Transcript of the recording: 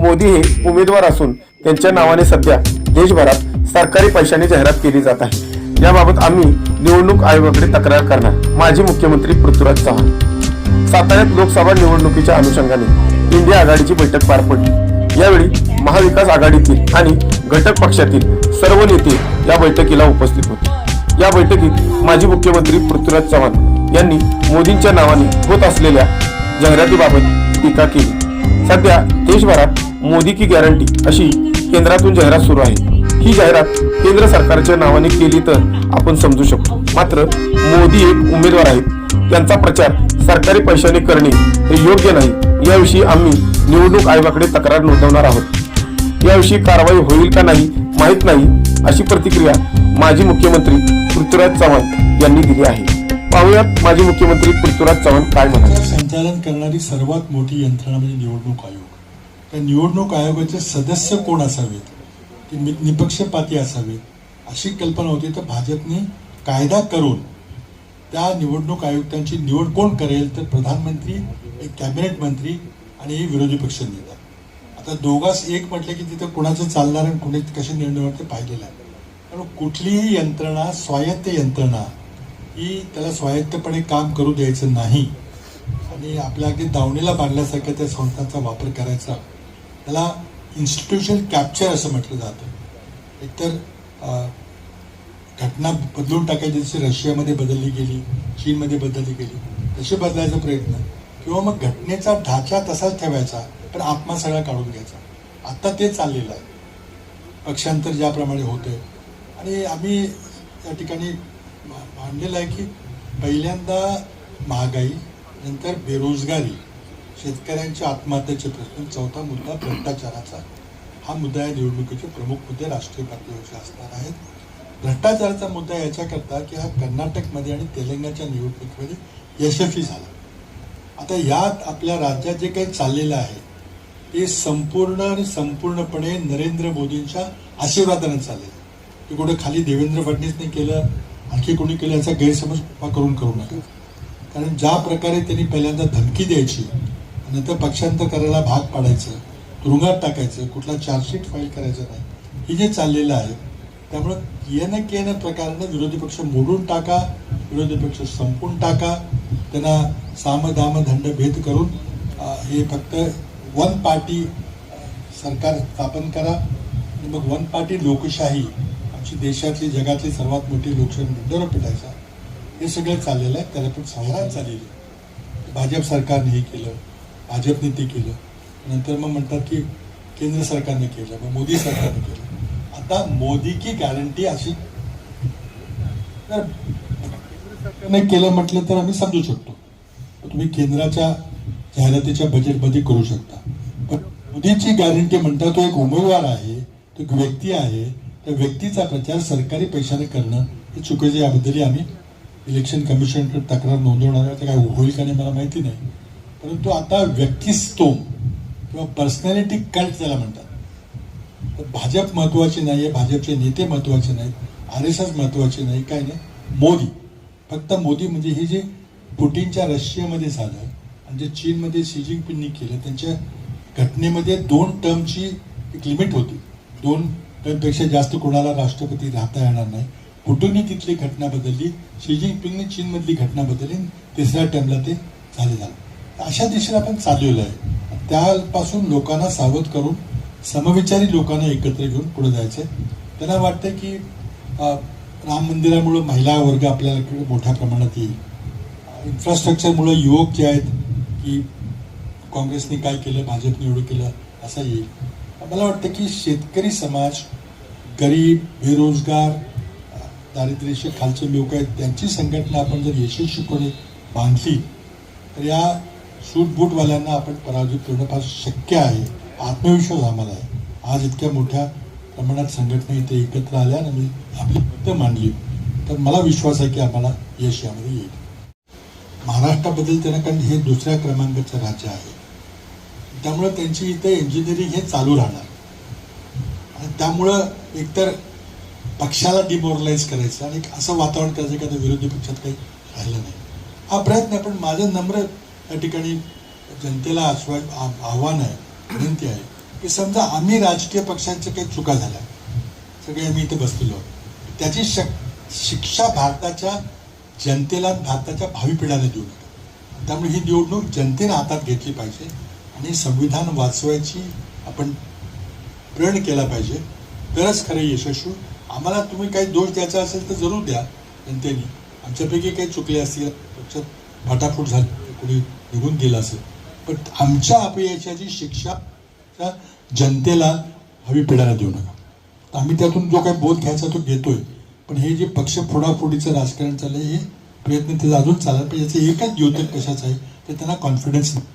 मोदी हे उमेदवार असून त्यांच्या नावाने सध्या देशभरात सरकारी पैशाने जाहिरात केली जात आहे. याबाबत आम्ही निवडणूक आयोगाकडे तक्रार करणार. माजी मुख्यमंत्री पृथ्वीराज चव्हाण. साताऱ्यात लोकसभा निवडणुकीच्या अनुषंगाने इंडिया आघाडीची बैठक पार पडली. यावेळी महाविकास आघाडीतील आणि घटक पक्षातील सर्व नेते या बैठकीला उपस्थित होते. या बैठकीत माजी मुख्यमंत्री पृथ्वीराज चव्हाण यांनी मोदींच्या नावाने होत असलेल्या जाहिरातीबाबत टीका केली. सध्या देशभरात मोदी की गॅरंटी अशी केंद्रातून जाहिरात सुरू आहे. ही जाहिरात केंद्र सरकारच्या नावाने केली तर आपण समजू शकतो. मात्र मोदी एक उमेदवार आहेत. त्यांचा प्रचार सरकारी पैशाने करणे हे योग्य नाही. याविषयी आम्ही निवडणूक आयोगाकडे तक्रार नोंदवणार आहोत. याविषयी कारवाई होईल का नाही माहीत नाही अशी प्रतिक्रिया माजी मुख्यमंत्री पृथ्वीराज चव्हाण यांनी दिली आहे. पाहुयात माजी मुख्यमंत्री पृथ्वीराज चव्हाण काय म्हणाले. संचालन करणारी सर्वात मोठी यंत्रणा म्हणजे निवडणूक आयोग. तर निवडणूक आयोगाचे सदस्य कोण असावेत? ते नि- निपक्षपाती असावेत? अशी कल्पना होती. तर भाजपने कायदा करून त्या निवडणूक आयुक्तांची निवड कोण करेल? तर प्रधानमंत्री एक कॅबिनेट मंत्री आणि हे विरोधी पक्ष नेता. आता दोघास एक म्हटलं की तिथं कोणाचं चालणार आणि कुणी कसे निर्णय होणार ते पाहिलेलं आहे. कारण कुठलीही यंत्रणा स्वायत्त यंत्रणा ही त्याला स्वायत्तपणे काम करू द्यायचं नाही. आणि आपल्या अगदी दावणीला बांधल्यासारख्या त्या संस्थांचा वापर करायचा त्याला इन्स्टिट्यूशन कॅप्चर असं म्हटलं जातं. एकतर घटना बदलून टाकायची जशी रशियामध्ये बदलली गेली चीनमध्ये बदलली गेली तसे बदलायचा प्रयत्न. किंवा मग घटनेचा ढाचा तसाच ठेवायचा पण आत्मा सगळा काढून घ्यायचा. आत्ता ते चाललेलं आहे. पक्षांतर ज्याप्रमाणे होतंय. आणि आम्ही या ठिकाणी मांडलेलं आहे की पहिल्यांदा महागाई नंतर बेरोजगारी शेतकऱ्यांच्या आत्महत्येचे प्रश्न चौथा मुद्दा भ्रष्टाचाराचा हा मुद्दा या निवडणुकीचे प्रमुख मुद्दे राष्ट्रीय पातळीवरचे असणार आहेत. भ्रष्टाचाराचा मुद्दा याच्याकरता की हा कर्नाटकमध्ये आणि तेलंगणाच्या निवडणुकीमध्ये यशस्वी झाला. आता यात आपल्या राज्यात जे काही चाललेलं आहे ते संपूर्ण आणि संपूर्णपणे नरेंद्र मोदींच्या आशीर्वादाने चाललेलं ते कुठं खाली देवेंद्र फडणवीसने केलं आणखी कोणी केलं याचा गैरसमज कृपा करून करू नका. कारण ज्या प्रकारे त्यांनी पहिल्यांदा धमकी द्यायची नंतर पक्षांतर करायला भाग पाडायचं तुरुंगात टाकायचं कुठला चार्जशीट फाईल करायचं नाही. हे जे चाललेलं आहे त्यामुळं येणं केनं प्रकारानं विरोधी पक्ष मोडून टाका विरोधी पक्ष संपून टाका त्यांना सामदाम दंड भेद करून हे फक्त वन पार्टी सरकार स्थापन करा. आणि मग वन पार्टी लोकशाही आमची देशातली जगातली सर्वात मोठी लोकशाही मुद्द्यावर पेटायचा. हे सगळं चाललेलं आहे त्याला पण संग्राम चाललेली भाजप सरकारने हे केलं. भाजपने ते केलं. नंतर मग म्हणतात की केंद्र सरकारने केलं मग मोदी सरकारने केलं. आता मोदी की गॅरंटी अशी तर सरकारने केलं म्हटलं तर आम्ही समजू शकतो. तुम्ही केंद्राच्या जाहिरातीच्या बजेटमध्ये करू शकता. पण मोदीची गॅरंटी म्हणता तो एक उमेदवार आहे तो एक व्यक्ती आहे त्या व्यक्तीचा प्रचार सरकारी पैशाने करणं हे चुकीचं याबद्दलही आम्ही इलेक्शन कमिशनकडे तक्रार नोंदवणार आहे. तर काय होईल का नाही मला माहिती नाही. परंतु आता व्यक्तिस्तोम किंवा पर्सनॅलिटी कल्ट त्याला म्हणतात. तर भाजप महत्त्वाचे नाही आहे भाजपचे नेते महत्त्वाचे नाहीत आर एस एस महत्त्वाचे नाही काय नाही. मोदी. फक्त मोदी म्हणजे हे जे पुटिनच्या रशियामध्ये झालं आणि जे चीनमध्ये शी जिनपिंगनी केलं त्यांच्या घटनेमध्ये दोन टर्मची एक लिमिट होती. दोन टर्मपेक्षा जास्त कोणाला राष्ट्रपती राहता येणार नाही. पुटिननी तिथली घटना बदलली शी जिनपिंगने चीनमधली घटना बदलली तिसऱ्या टर्मला ते झाले झालं. अशा दिशेने आपण चाललेलो आहे. त्यापासून लोकांना सावध करून समविचारी लोकांना एकत्र घेऊन पुढे जायचंय. त्यांना वाटतं की राम मंदिरामुळं महिला वर्ग आपल्याकडे इकडे मोठ्या प्रमाणात येईल. इन्फ्रास्ट्रक्चरमुळं युवक जे आहेत की काँग्रेसने काय केलं भाजपने एवढं केलं असं येईल. मला वाटतं की शेतकरी समाज गरीब बेरोजगार दारिद्र्यशी खालचे लोक आहेत त्यांची संघटना आपण जर यशस्वीपणे बांधली तर या सूटबूटवाल्यांना आपण पराजित करणं फार शक्य आहे. आत्मविश्वास आम्हाला आहे. आज इतक्या मोठ्या प्रमाणात संघटना इथे एकत्र आल्या आणि आपली मतं मांडली. तर मला विश्वास आहे की आम्हाला यश यामध्ये येईल. महाराष्ट्राबद्दल त्यांना कारण हे दुसऱ्या क्रमांकाचं राज्य आहे. त्यामुळं त्यांची इथे इंजिनिअरिंग हे चालू राहणार. आणि त्यामुळं एकतर पक्षाला डिमोरलाइज करायचं आणि एक असं वातावरण करायचं की आता विरोधी पक्षात काही राहिलं नाही. हा प्रयत्न आहे पण माझं नम्र या ठिकाणी जनतेला आश्वा आ- आव्हान आहे विनंती आहे की समजा आम्ही राजकीय पक्षांच्या काही चुका झाल्या सगळे आम्ही इथे बसलेलो आहोत त्याची शक शिक्षा भारताच्या जनतेला भारताच्या भावी पिढ्याला देऊ नका. त्यामुळे ही निवडणूक जनतेने हातात घेतली पाहिजे आणि संविधान वाचवायची आपण प्रण केला पाहिजे. तरच खरे यशस्वी. आम्हाला तुम्ही काही दोष द्यायचा असेल तर जरूर द्या जनतेने. आमच्यापैकी काही चुकले असतील पक्षात फाटाफूट झाली कुणी निघून गेलं असेल. पण आमच्या अपयशाची शिक्षा त्या जनतेला हवी पिढ्याला देऊ नका. तर आम्ही त्यातून जो काही बोध घ्यायचा तो घेतोय. पण हे जे पक्ष फोडाफोडीचं राजकारण चाललंय हे प्रयत्न त्याचा अजून चालला पाहिजे याचं एकच द्योतक कशाचं आहे ते त्यांना कॉन्फिडन्स नाही.